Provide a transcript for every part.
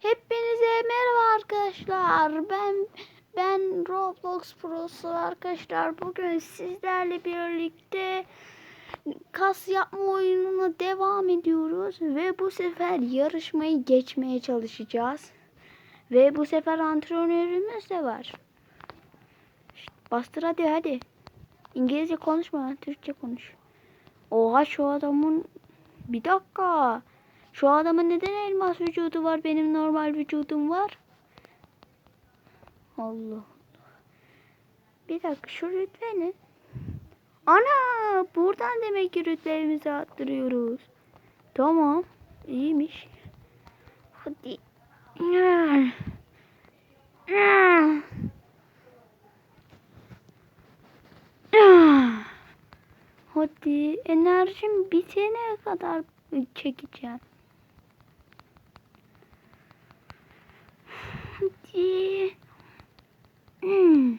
Hepinize merhaba arkadaşlar. Ben ben Roblox Pro'su arkadaşlar. Bugün sizlerle birlikte kas yapma oyununa devam ediyoruz ve bu sefer yarışmayı geçmeye çalışacağız. Ve bu sefer antrenörümüz de var. Şşt, bastır hadi hadi. İngilizce konuşma, Türkçe konuş. Oha şu adamın bir dakika. Şu adamın neden elmas vücudu var? Benim normal vücudum var. Allah. Bir dakika şu rütbe ne? Ana buradan demek ki rütbelerimizi arttırıyoruz. Tamam. iyiymiş. Hadi. Hadi enerjim bitene kadar çekeceğim. Hadi. Hmm.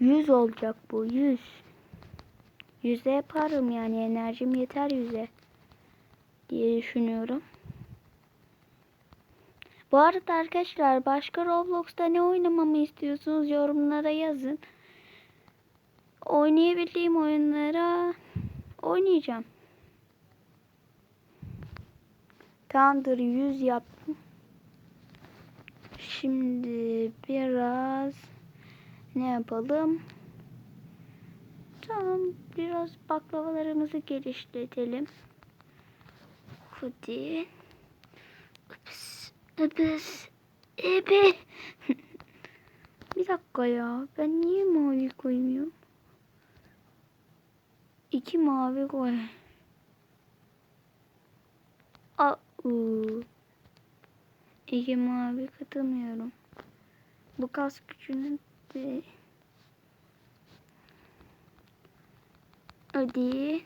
Yüz olacak bu yüz. Yüze yaparım yani enerjim yeter yüze diye düşünüyorum. Bu arada arkadaşlar başka Roblox'ta ne oynamamı istiyorsunuz yorumlara yazın. Oynayabildiğim oyunlara oynayacağım. Tamamdır 100 yaptım. Şimdi biraz ne yapalım? Tamam biraz baklavalarımızı geliştirelim. Hadi. Ups. Ebes. Ebe. Bir dakika ya. Ben niye mavi koymuyorum? İki mavi koy. Aa. İki mavi katamıyorum. Bu kas gücünün de... Hadi.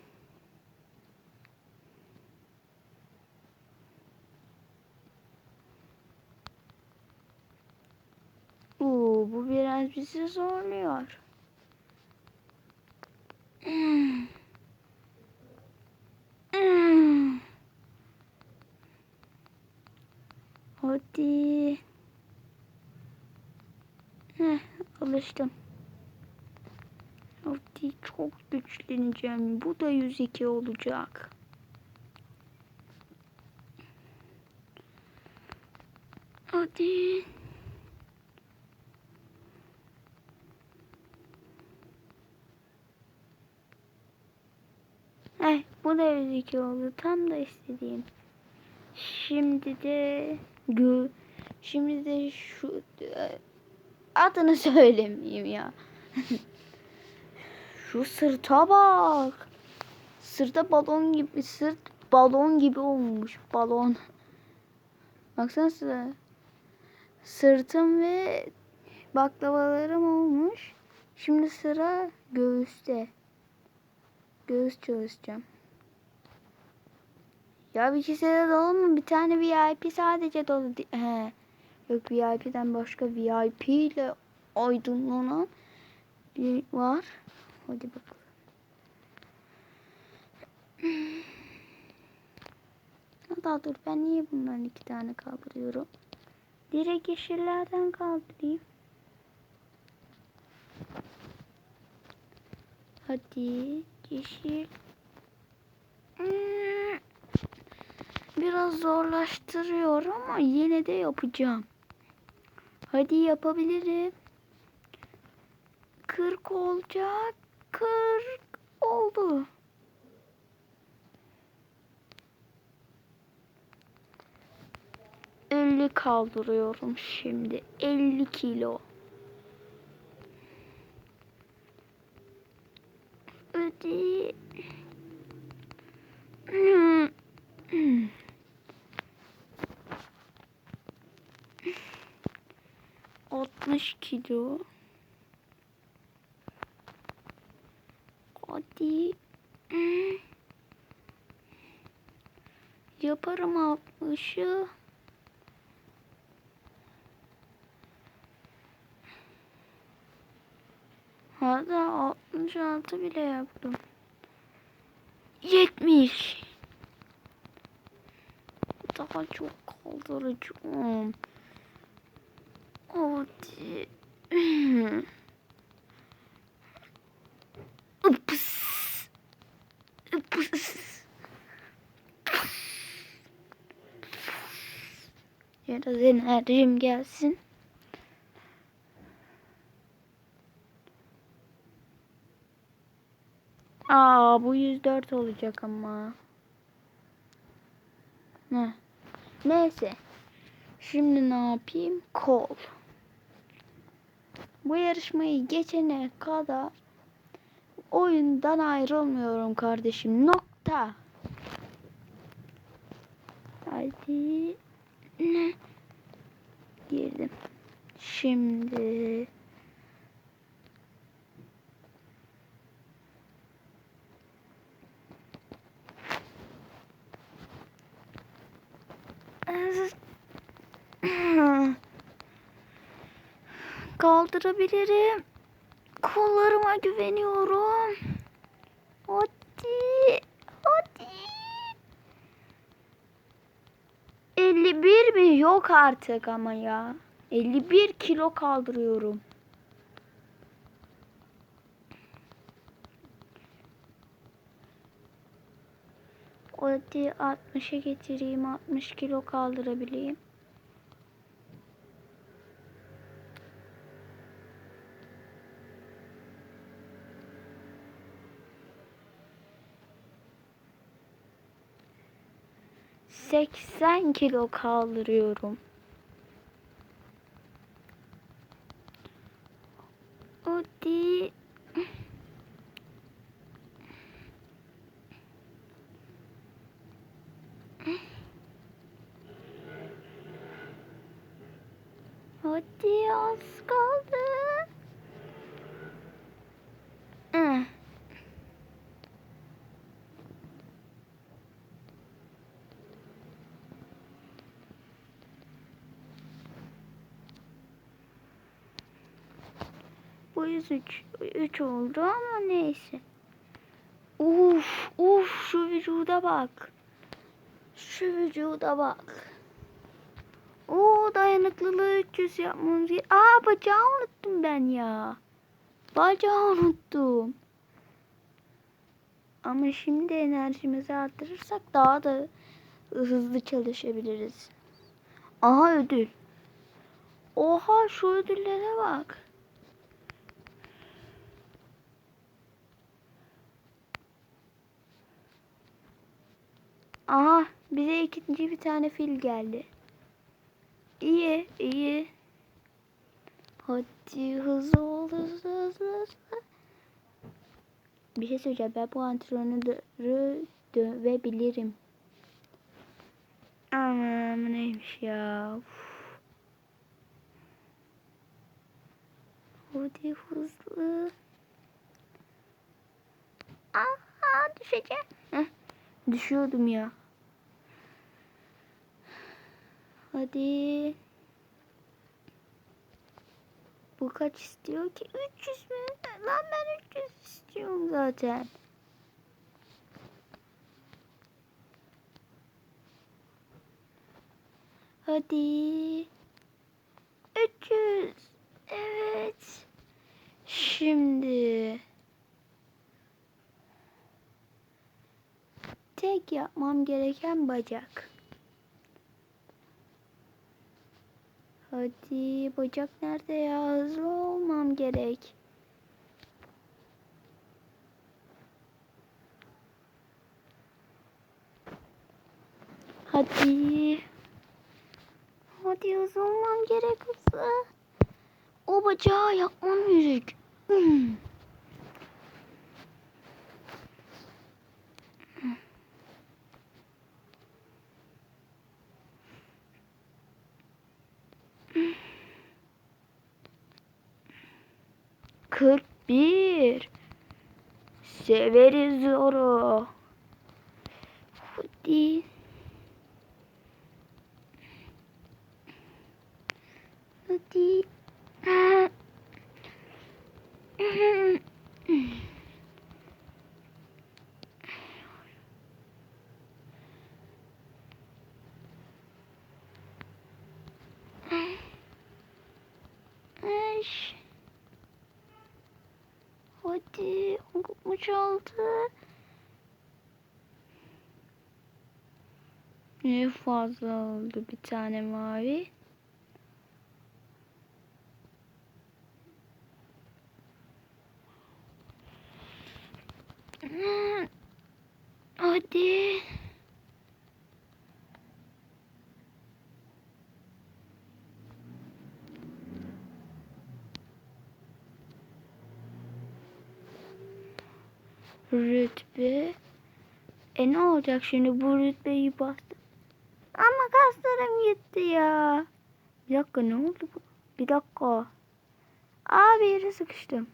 Oo, bu biraz bizi zorluyor. Hmm. Hmm. Hadi. Heh, alıştım. Hadi çok güçleneceğim. Bu da 102 olacak. Hadi. Eh, bu da 102 oldu. Tam da istediğim. Şimdi de gö şimdi de şu adını söylemeyeyim ya. şu sırta bak. Sırta balon gibi sırt balon gibi olmuş. Balon. Baksana sıra. Sırtım ve baklavalarım olmuş. Şimdi sıra göğüste. Göğüs çalışacağım. Ya bir kişi de dolu mu? Bir tane VIP sadece dolu. He. Yok VIP'den başka VIP ile aydınlanan bir var. Hadi bakalım. Hatta dur ben niye bundan iki tane kaldırıyorum? Direkt yeşillerden kaldırayım. Hadi yeşil. Hmm. Biraz zorlaştırıyor ama yine de yapacağım. Hadi yapabilirim. 40 olacak. 40 oldu. Elli kaldırıyorum şimdi. 50 kilo. Hadi. Altmış kilo. Hadi. Yaparım altmışı. 60 66 bile yaptım. 70. Daha çok kaldıracağım. Hadi. Ups. Ups. Biraz enerjim gelsin. Aa bu 104 olacak ama. Ne? Neyse. Şimdi ne yapayım? Kol. Bu yarışmayı geçene kadar oyundan ayrılmıyorum kardeşim. Nokta. Hadi. Ne? Girdim. Şimdi Kaldırabilirim. Kollarıma güveniyorum. Hadi. Hadi. 51 mi? Yok artık ama ya. 51 kilo kaldırıyorum. Hadi 60'a getireyim. 60 kilo kaldırabileyim. Seksen kilo kaldırıyorum. Hadi. Hadi az kaldı. Bu 103 3 oldu ama neyse. Uf, uf şu vücuda bak. Şu vücuda bak. O dayanıklılığı 300 yapmamız gerek. Aa bacağı unuttum ben ya. Bacağı unuttum. Ama şimdi enerjimizi artırırsak daha da hızlı çalışabiliriz. Aha ödül. Oha şu ödüllere bak. Aha bize ikinci bir tane fil geldi. İyi iyi. Hadi hızlı ol hızlı hızlı hızlı. Bir şey söyleyeceğim ben bu antrenörü dövebilirim. Aman neymiş ya. Hadi hızlı. Aha düşeceğim. Heh, düşüyordum ya. Hadi. Bu kaç istiyor ki? 300 mü? Lan ben 300 istiyorum zaten. Hadi. 300. Evet. Şimdi. Tek yapmam gereken bacak. Hadi bacak nerede ya? Hızlı olmam gerek. Hadi. Hadi hızlı olmam gerek hızlı. O bacağı yapmam gerek. Hmm. Kırk bir. Severiz zoru. Hadi. Hadi. hadi. Mu çaldı. Ne fazla oldu bir tane mavi. Hmm. Hadi. Rütbe. E ne olacak şimdi bu rütbeyi bastı. Kaslarım gitti ya. Bir dakika ne oldu bu? Bir dakika. Aa bir yere sıkıştım.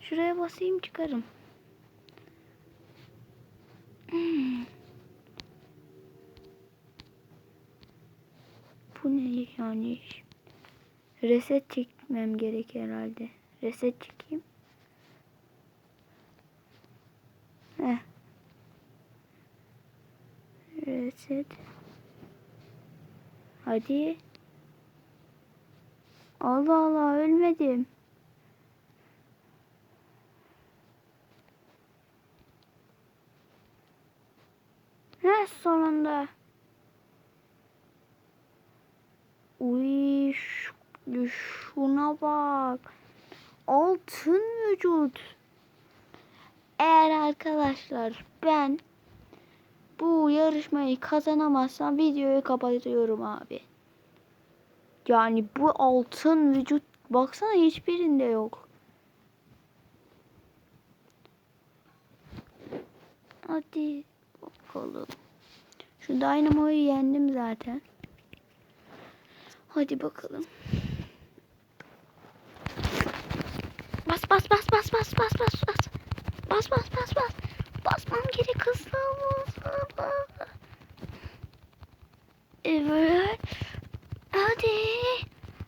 Şuraya basayım çıkarım. Hmm. Bu ne yani? Reset çekmem gerek herhalde. Reset çekeyim. Heh. Reset. Hadi. Allah Allah ölmedim. Heh sonunda. Uy şu- şuna bak. Altın vücut. Eğer arkadaşlar ben bu yarışmayı kazanamazsam videoyu kapatıyorum abi. Yani bu altın vücut baksana hiçbirinde yok. Hadi bakalım. Şu Dynamo'yu yendim zaten. Hadi bakalım. Bas bas bas bas bas bas bas bas. Bas bas bas bas. Basmam gerek hızlı hızlı. Evet. Hadi.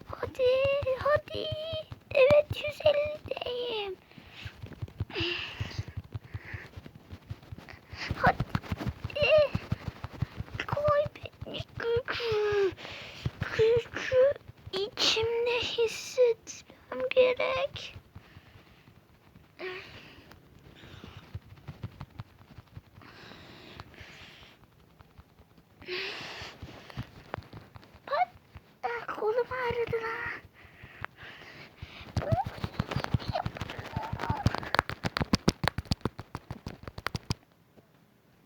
Hadi. Hadi. Evet 150'deyim. Hadi.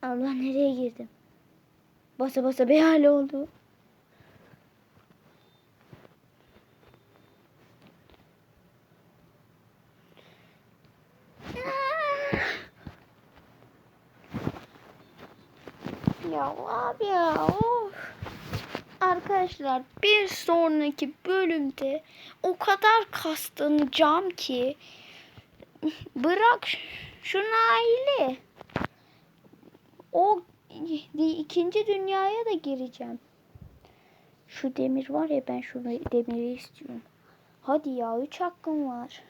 Allah nereye girdim? Basa basa bir hal oldu. Ya abi ya of. Arkadaşlar bir sonraki bölümde o kadar kastlanacağım ki bırak şu Nail'i o ikinci dünyaya da gireceğim. Şu demir var ya ben şu demiri istiyorum. Hadi ya 3 hakkım var.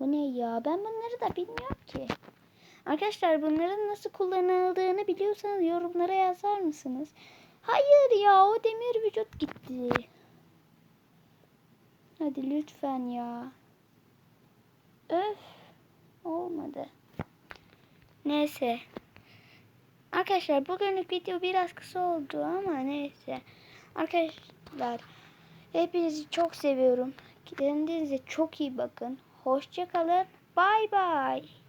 Bu ne ya? Ben bunları da bilmiyorum ki. Arkadaşlar bunların nasıl kullanıldığını biliyorsanız yorumlara yazar mısınız? Hayır ya o demir vücut gitti. Hadi lütfen ya. Öf. Olmadı. Neyse. Arkadaşlar bugünlük video biraz kısa oldu ama neyse. Arkadaşlar hepinizi çok seviyorum. Kendinize çok iyi bakın. Hoşçakalın. Bay bay.